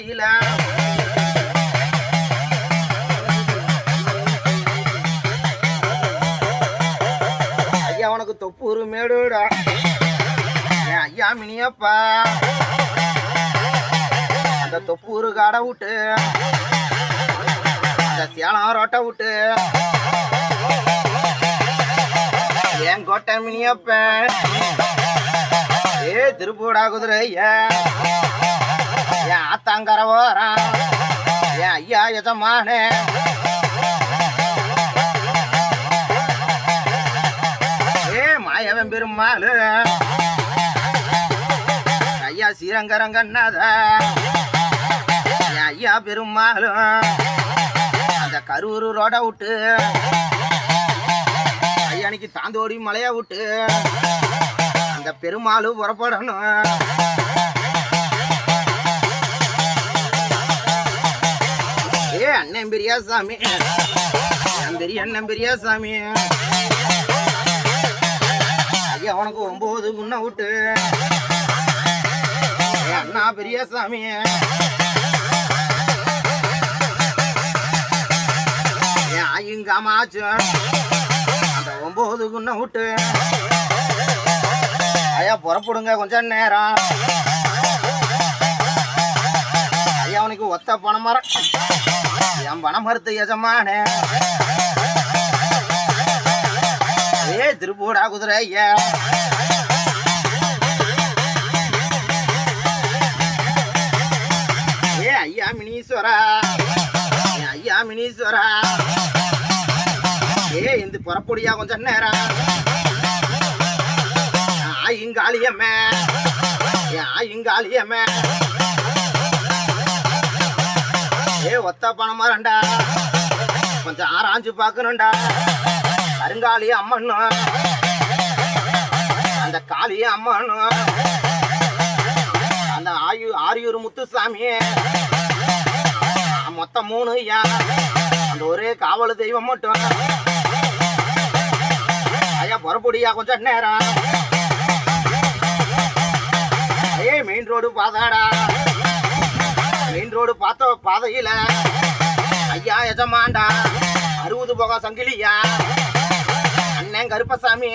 வாயில. ஐயா உனக்கு தொப்பூரு மேடுடா என் ஐயா மினியப்பா. அந்த தொப்பூரு காடை விட்டு. அந்த சேலம் ரோட்டை விட்டு. என் கோட்டை மினியப்பன். ஏ திருப்பூடா குதிரை ஐயா என் ஆத்தாங்கர ஓரம் என் ஐயா எஜமானே. ஏ மாயவன் பெருமாள். ஐயா ஸ்ரீரங்கரங்கண்ணாத என் ஐயா பெருமாளும் அந்த கரூர் ரோட விட்டு. ஐயானிக்கு தாந்தோடி மலைய விட்டு. அந்த பெருமாள் புறப்படணும். ஏ அண்ணன் பெரியா சாமி என் பெரிய அண்ணன் பெரியா சாமி ஐயா உனக்கு ஒன்பது குண்ண விட்டு. அண்ணா பெரியா சாமி என் அந்த ஒன்பது குண்ண விட்டு. ஐயா புறப்படுங்க கொஞ்சம் நேரம். அவனுக்கு உனக்கு ஒத்த பணமரம் என் பணமரத்து எஜமானே. ஏ திருப்பூடா குதிரை ஐயா ஏ ஐயா மினீஸ்வரா. ஐயா மினீஸ்வரா. ஏ இந்த புறப்பொடியா கொஞ்சம் நேரம். ஆயிங்காளியம்மே. ஏ ஆயிங்காளியம்மே. ஏ ஒத்த பணமா ரெண்டா கொஞ்சம் ஆராய்ஞ்சு பார்க்கணும்டா. கருங்காலி அம்மனும் அந்த காளி அம்மனும் அந்த ஆயு ஆரியூர் முத்துசாமி. மொத்தம் மூணு ஐயா. அந்த ஒரே காவல் தெய்வம் மட்டும். ஐயா புறப்படியா கொஞ்சம் நேரம். ஏ மெயின் ரோடு பாதாடா. ரோடு பார்த்த பாதையில ஐயா எஜமாண்டா அறுபது போக சங்கிலியா? அண்ணன் கருப்பசாமி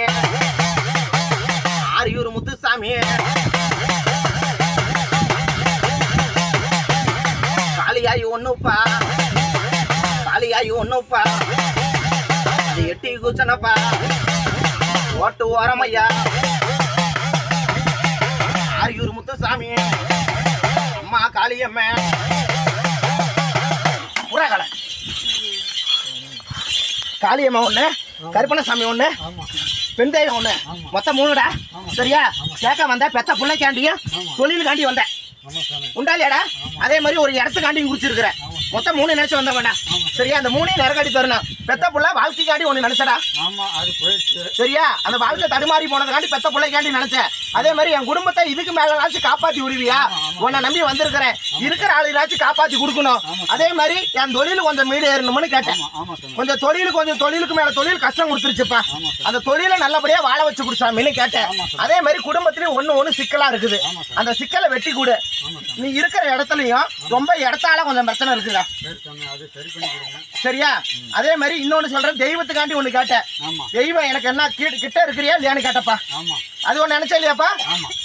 ஆரியூர் முத்துசாமி. காளியாயி ஒண்ணுப்பா காளியாயி ஒண்ணுப்பா அது எட்டி கூச்சனப்பா ஓட்டு ஓரமையா ஆரியூர் முத்துசாமி. காளியம்மா. புறாக்கலை காளியம்மா ஒண்ணு கருப்பணசாமி ஒண்ணு பெண் தெய்வம் ஒண்ணு. மொத்தம் மூணுடா. சரியா? கேட்க வந்த பெத்த பிள்ளைக்காண்டியும் தொழிலுக்காண்டி வந்தேன் உண்டாலியாடா அதே மாதிரி ஒரு இடத்துக்காண்டியும் குடிச்சிருக்கிறேன் மொத்தம் மூணு நினைச்சு வந்த வேண்டாம் சரியா? அந்த மூணையும் நிறக்காட்டி தரணும் பெத்த புள்ள வாழ்க்கைக்காண்டி ஒண்ணு நினைச்சடா. ஆமா அது போயிடுச்சு. சரியா? அந்த வாழ்க்கை தடுமாறி போனதுக்காண்டி பெத்த பிள்ளைக்காண்டி நினைச்சேன் அதே மாதிரி என் குடும்பத்தை இதுக்கு மேலாச்சும் காப்பாத்தி விடுவியா உன்னை நம்பி வந்திருக்கிறேன். இருக்கிற ஆளுகளாச்சும் காப்பாத்தி கொடுக்கணும். அதே மாதிரி என் தொழில் கொஞ்சம் மீடு ஏறணும்னு கேட்டேன். கொஞ்சம் தொழில் கொஞ்சம் தொழிலுக்கு மேல தொழில் கஷ்டம் கொடுத்துருச்சுப்பா. அந்த தொழிலை நல்லபடியா வாழ வச்சு கொடுத்தாமின்னு கேட்டேன். அதே மாதிரி குடும்பத்திலயும் ஒண்ணு ஒண்ணு சிக்கலா இருக்குது. அந்த சிக்கலை வெட்டி கொடு. நீ இருக்கிற இடத்துலயும் ரொம்ப இடத்தால கொஞ்சம் பிரச்சனை இருக்குதா. கொடுங்க. சரியா? அதே மாதிரி இன்னொன்னு சொல்றேன் தெய்வத்துக்காண்டி ஒண்ணு கேட்டேன். தெய்வம் எனக்கு என்ன கிட்ட இருக்கிறியா இல்லையான்னு கேட்டப்பா? அது ஒண்ணு நினைச்சா இல்லையாப்பா?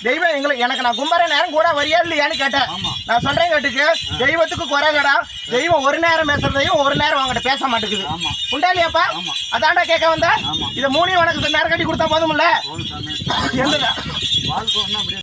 தெய்வம் எங்களுக்கு எனக்கு நான் கும்பர நேரம் கூட வரியா இல்லையான்னு கேட்டேன். நான் சொல்றேன் கேட்டுக்கு தெய்வத்துக்கு குறைகடா தெய்வம் ஒரு நேரம் பேசுறதையும் ஒரு நேரம் அவங்ககிட்ட பேச மாட்டேங்குது. உண்டா இல்லையாப்பா. அதான்டா கேட்க வந்த. இதை மூணையும் உனக்கு நேரம் கட்டி கொடுத்தா போதும் சாமி.